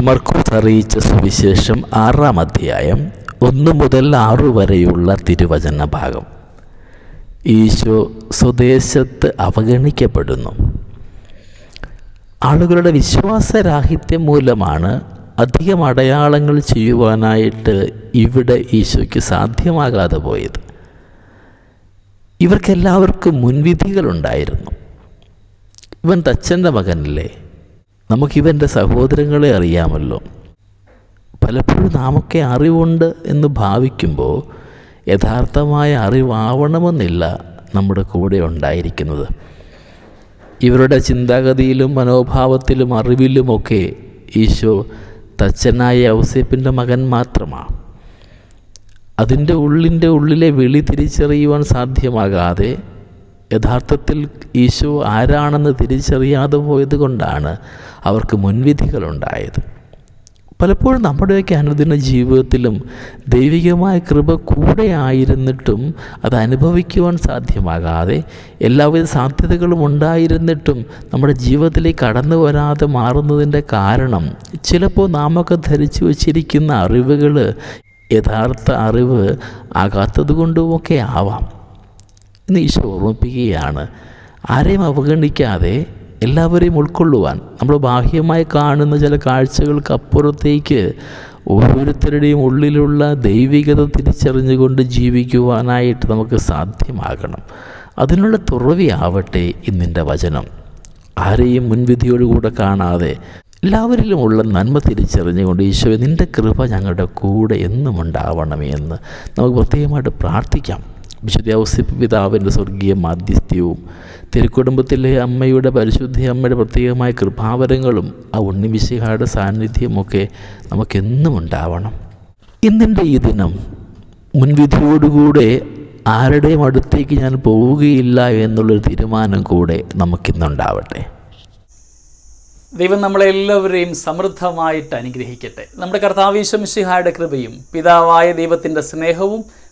മർക്കോസ് അറിയിച്ച സുവിശേഷം ആറാം അധ്യായം ഒന്ന് മുതൽ ആറു വരെയുള്ള തിരുവചന ഭാഗം. ഈശോ സ്വദേശത്ത് അവഗണിക്കപ്പെടുന്നു. ആളുകളുടെ വിശ്വാസരാഹിത്യം മൂലമാണ് അധികം അടയാളങ്ങൾ ചെയ്യുവാനായിട്ട് ഇവിടെ ഈശോയ്ക്ക് സാധ്യമാകാതെ പോയത്. ഇവർക്കെല്ലാവർക്കും മുൻവിധികളുണ്ടായിരുന്നു. ഇവൻ തച്ചന്റെ മകനല്ലേ? നമുക്കിവന്റെ സഹോദരങ്ങളെ അറിയാമല്ലോ. പലപ്പോഴും നാമൊക്കെ അറിവുണ്ട് എന്ന് ഭാവിക്കുമ്പോൾ യഥാർത്ഥമായ അറിവാവണമെന്നില്ല നമ്മുടെ കൂടെ ഉണ്ടായിരിക്കുന്നത്. ഇവരുടെ ചിന്താഗതിയിലും മനോഭാവത്തിലും അറിവിലുമൊക്കെ ഈശോ തച്ചനായ ഔസേപ്പിന്റെ മകൻ മാത്രമാണ്. അതിന്റെ ഉള്ളിന്റെ ഉള്ളിലെ വിളി തിരിച്ചറിയുവാൻ സാധ്യമാകാതെ യഥാർത്ഥത്തിൽ ഈശോ ആരാണെന്ന് തിരിച്ചറിയാതെ പോയത് കൊണ്ടാണ് അവർക്ക് മുൻവിധികളുണ്ടായത്. പലപ്പോഴും നമ്മുടെയൊക്കെ അനുദിന ജീവിതത്തിലും ദൈവികമായ കൃപ കൂടെ ആയിരുന്നിട്ടും അത് അനുഭവിക്കുവാൻ സാധ്യമാകാതെ എല്ലാവിധ സാധ്യതകളും ഉണ്ടായിരുന്നിട്ടും നമ്മുടെ ജീവിതത്തിലേക്ക് കടന്നു വരാതെ മാറുന്നതിന്റെ കാരണം ചിലപ്പോൾ നാമൊക്കെ ധരിച്ചു വച്ചിരിക്കുന്ന അറിവുകൾ യഥാർത്ഥ അറിവ് ആകാത്തത് കൊണ്ടുമൊക്കെ ആവാം. എന്ന് ഈശോ ഓർമ്മിപ്പിക്കുകയാണ്. ആരെയും അവഗണിക്കാതെ എല്ലാവരെയും ഉൾക്കൊള്ളുവാൻ. നമ്മൾ ബാഹ്യമായി കാണുന്ന ചില കാഴ്ചകൾക്ക് അപ്പുറത്തേക്ക് ഓരോരുത്തരുടെയും ഉള്ളിലുള്ള ദൈവികത തിരിച്ചറിഞ്ഞുകൊണ്ട് ജീവിക്കുവാനായിട്ട് നമുക്ക് സാധ്യമാകണം. അതിനുള്ള തുറവിയാവട്ടെ ഇന്നിന്റെ വചനം. ആരെയും മുൻവിധിയോടുകൂടെ കാണാതെ എല്ലാവരിലും ഉള്ള നന്മ തിരിച്ചറിഞ്ഞുകൊണ്ട് ഈശോ നിന്റെ കൃപ ഞങ്ങളുടെ കൂടെ എന്നും ഉണ്ടാവണമേ എന്ന് നമുക്ക് പ്രത്യേകമായിട്ട് പ്രാർത്ഥിക്കാം. വിശുദ്ധ പിതാവിന്റെ സ്വർഗീയ മാധ്യസ്ഥ്യവും തിരുക്കുടുംബത്തിലെ അമ്മയുടെ പരിശുദ്ധ അമ്മയുടെ പ്രത്യേകമായ കൃപാവരങ്ങളും ആ ഉണ്ണിമിശിഹായുടെ സാന്നിധ്യമൊക്കെ നമുക്കെന്നും ഉണ്ടാവണം. ഇന്നിന്റെ ഈ ദിനം മുൻവിധിയോടുകൂടെ ആരുടെയും അടുത്തേക്ക് ഞാൻ പോവുകയില്ല എന്നുള്ളൊരു തീരുമാനം കൂടെ നമുക്കിന്നുണ്ടാവട്ടെ. ദൈവം നമ്മളെല്ലാവരെയും സമൃദ്ധമായിട്ട് അനുഗ്രഹിക്കട്ടെ. നമ്മുടെ കർത്താവീശ്വമിഷിഹായുടെ കൃപയും പിതാവായ ദൈവത്തിന്റെ സ്നേഹവും